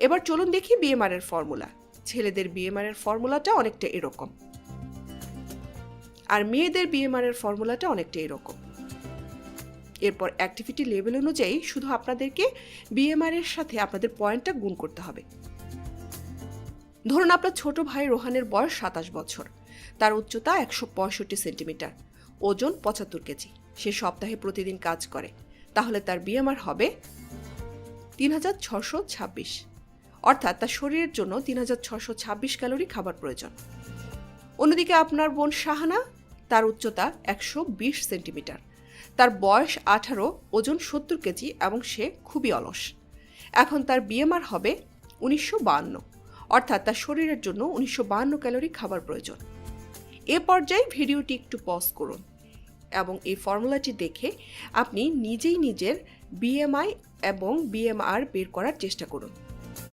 এবার চলুন দেখি বিএমআর এর ফর্মুলা ছেলেদের বিএমআর এর ফর্মুলাটা অনেকটা এরকম। আর মেয়েদের বিএমআর এর ফর্মুলাটা অনেকটা এরকম। এরপর অ্যাক্টিভিটি লেভেল অনুযায়ী শুধু আপনাদেরকে বিএমআর এর সাথে আপনাদের পয়েন্টটা গুণ করতে হবে। ধরুন আপনার ছোট ভাই রোহানের বয়স সাতাশ বছর। তার উচ্চতা একশো পঁয়ষট্টি সেন্টিমিটার। ওজন পঁচাত্তর কেজি। সে সপ্তাহে প্রতিদিন কাজ করে। তাহলে তার বিএমআর হবে তিন হাজার ছশো ছাব্বিশ। অর্থাৎ তার শরীরের জন্য তিন ক্যালোরি খাবার প্রয়োজন। অন্যদিকে আপনার বোন শাহানা, তার উচ্চতা একশো বিশ সেন্টিমিটার। তার বয়স আঠারো, ওজন সত্তর কেজি এবং সে খুবই অলস। এখন তার বিএমআর হবে উনিশশো অর্থাৎ তার শরীরের জন্য উনিশশো ক্যালোরি খাবার প্রয়োজন। এ পর্যায়ে ভিডিওটি একটু পজ করুন এবং এই ফর্মুলাটি দেখে আপনি নিজেই নিজের বিএমআই এবং বিএমআর বের করার চেষ্টা করুন।